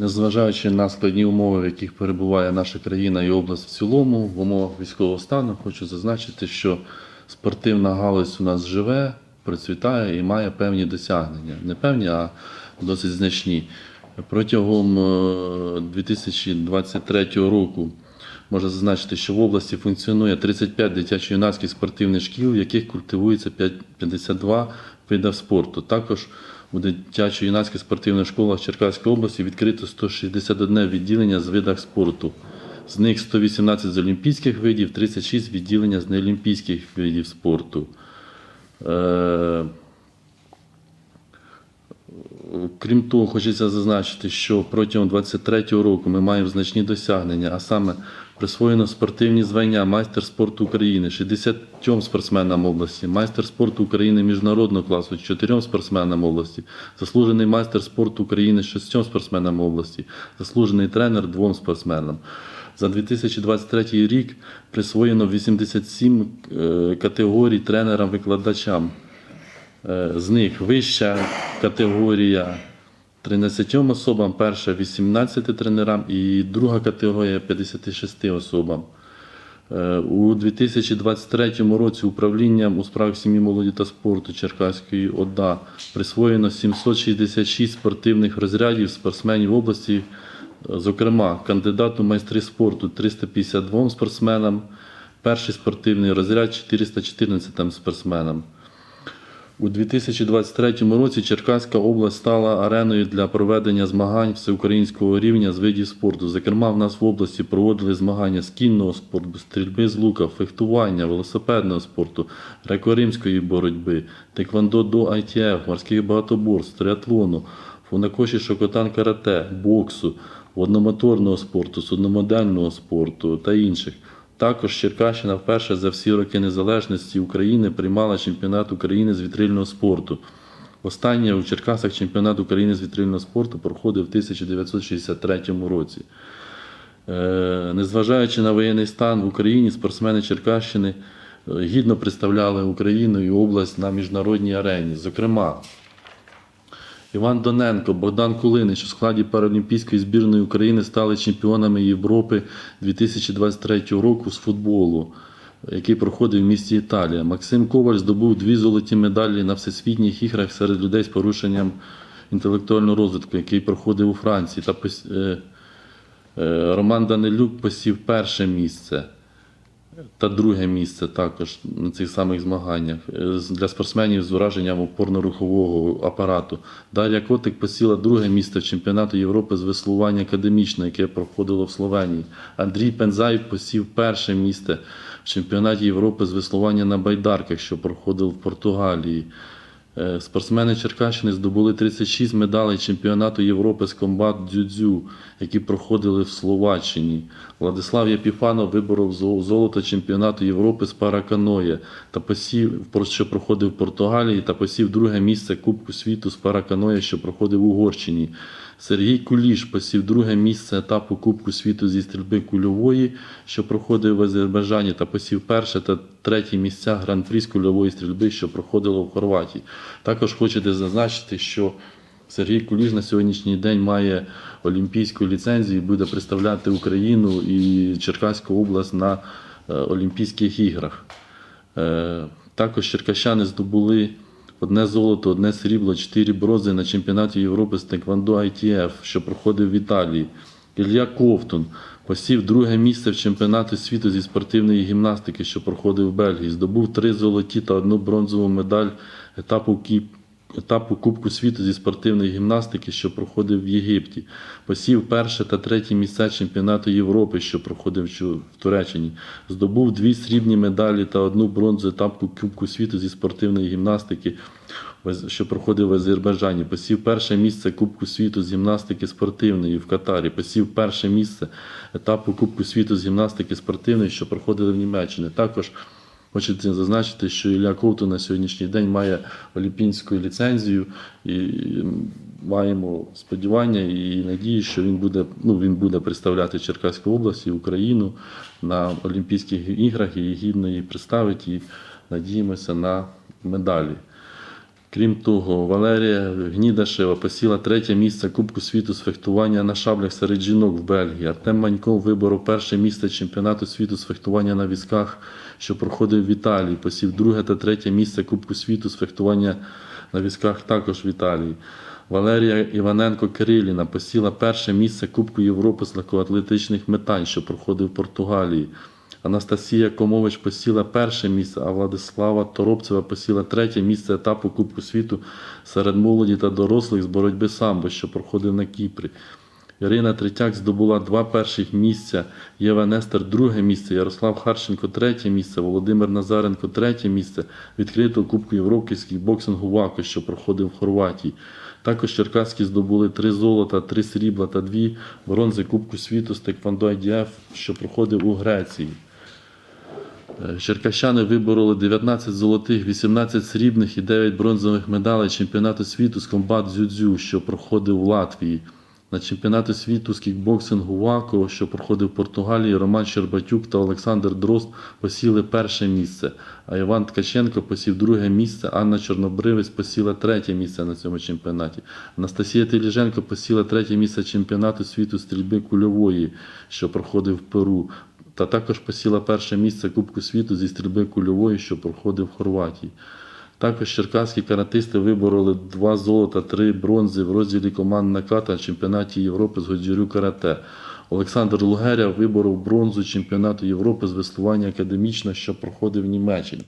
Незважаючи на складні умови, в яких перебуває наша країна і область в цілому, в умовах військового стану, хочу зазначити, що спортивна галузь у нас живе, процвітає і має певні досягнення. Не певні, а досить значні. Протягом е, 2023 року можна зазначити, що в області функціонує 35 дитячо-юнацьких спортивних шкіл, в яких культивується 5 52 видів спорту. Також у дитячо-юнацьких спортивних школах Черкаської області відкрито 161 відділення з видах спорту. З них 118 з олімпійських видів, 36 відділення з неолімпійських видів спорту. Е, Крім того, хочеться зазначити, що протягом 2023 року ми маємо значні досягнення, а саме присвоєно спортивні звання майстер спорту України 60 спортсменам області, майстер спорту України міжнародного класу 4 спортсменам області, заслужений майстер спорту України 6 спортсменам області, заслужений тренер 2 спортсменам. За 2023 рік присвоєно 87 е, категорій тренерам-викладачам. Е, З них вища категорія 13 особам, перша 18 тренерам і друга категорія 56 особам. Е, У 2023 році управлінням у справах сім'ї, молоді та спорту Черкаської ОДА присвоєно 766 спортивних розрядів спортсменів області, зокрема, кандидату майстри спорту 352 спортсменам, перший спортивний розряд 414 спортсменам. У 2023 році Черкаська область стала ареною для проведення змагань всеукраїнського рівня з видів спорту. Зокрема, в нас в області проводили змагання з кінного спорту, стрільби з лука, фехтування, велосипедного спорту, греко-римської боротьби, теквандо до ITF, морських багатоборств, триатлону, фунакоші шокотан карате, боксу, водномоторного спорту, судномодельного спорту та інших. Також Черкащина вперше за всі роки незалежності України приймала чемпіонат України з вітрильного спорту. Останнє у Черкасах чемпіонат України з вітрильного спорту проходив в 1963 році. Е, Незважаючи на воєнний стан в Україні, спортсмени Черкащини е, гідно представляли Україну і область на міжнародній арені. Зокрема, Іван Доненко, Богдан Кулинич у складі Паралімпійської збірної України стали чемпіонами Європи 2023 року з футболу, який проходив в місті Італія. Максим Коваль здобув дві золоті медалі на всесвітніх іграх серед людей з порушенням інтелектуального розвитку, який проходив у Франції. Та е, е, Роман Данилюк посів перше місце та друге місце також на цих самих змаганнях Е, для спортсменів з ураженням опорно-рухового апарату. Дар'я Котик посіла друге місце в чемпіонату Європи з веслування академічно, яке проходило в Словенії. Андрій Пензай посів перше місце в чемпіонаті Європи з веслування на байдарках, що проходив в Португалії. Е, Спортсмени Черкащини здобули 36 медалей чемпіонату Європи з комбат дзюдзю, які проходили в Словаччині. Владислав Єпіфанов виборов зо- золото чемпіонату Європи з параканоє та посів, що проходив в Португалії, та посів друге місце Кубку світу з параканоє, що проходив в Угорщині. Сергій Куліш посів друге місце етапу Кубку світу зі стрільби кульової, що проходив в Азербайджані, та посів перше та третє місця гран-прі з кульової стрільби, що проходило в Хорватії. Також хочете зазначити, що Сергій Куліш на сьогоднішній день має олімпійську ліцензію буде представляти Україну і Черкаську область на е, Олімпійських іграх. Е, Також черкащани здобули одне золото, одне срібло, чотири брози на чемпіонаті Європи з Теквандо ITF, що проходив в Італії. Ілля Ковтун посів друге місце в чемпіонаті світу зі спортивної гімнастики, що проходив в Бельгії. Здобув три золоті та одну бронзову медаль етапу Кіп етапу Кубку світу зі спортивної гімнастики, що проходив в Єгипті. Посів перше та третє місця чемпіонату Європи, що проходив в Туреччині. Здобув дві срібні медалі та одну бронзу етапу Кубку світу зі спортивної гімнастики, що проходив в Азербайджані. Посів перше місце Кубку світу з гімнастики спортивної в Катарі. Посів перше місце етапу Кубку світу з гімнастики спортивної, що проходили в Німеччині. Також Хочеться зазначити, що Ілля Ковтун на сьогоднішній день має олімпійську ліцензію і маємо сподівання і надію, що він буде, ну, він буде представляти Черкаську область і Україну на Олімпійських іграх і гідно її представить і надіємося на медалі. Крім того, Валерія Гнідашева посіла третє місце Кубку світу з фехтування на шаблях серед жінок в Бельгії. Артем Маньков виборов перше місце чемпіонату світу з фехтування на візках, що проходив в Італії. Посів друге та третє місце Кубку світу з фехтування на візках також в Італії. Валерія Іваненко Кириліна посіла перше місце Кубку Європи з легкоатлетичних метань, що проходив в Португалії. Анастасія Комович посіла перше місце, а Владислава Торопцева посіла третє місце етапу Кубку світу серед молоді та дорослих з боротьби самбо, що проходив на Кіпрі. Ірина Третяк здобула два перших місця, Єва Нестер друге місце, Ярослав Харченко третє місце, Володимир Назаренко третє місце відкритого Кубку Європи з кікбоксингу ВАКО, що проходив в Хорватії. Також черкаські здобули три золота, три срібла та дві бронзи Кубку світу з Теквондо IDF, що проходив у Греції. Е, Черкащани вибороли 19 золотих, 18 срібних і 9 бронзових медалей чемпіонату світу з комбат дзюдзю, що проходив в Латвії. На чемпіонаті світу з кікбоксингу ВАКО, що проходив в Португалії, Роман Щербатюк та Олександр Дрозд посіли перше місце, а Іван Ткаченко посів друге місце, Анна Чорнобривець посіла третє місце на цьому чемпіонаті. Анастасія Теліженко посіла третє місце чемпіонату світу стрільби кульової, що проходив в Перу та також посіла перше місце Кубку світу зі стрільби кульової, що проходив в Хорватії. Також черкаські каратисти вибороли два золота, три бронзи в розділі команд наката на чемпіонаті Європи з Годзюрю карате. Олександр Лугеря виборов бронзу чемпіонату Європи з веслування академічно, що проходив в Німеччині.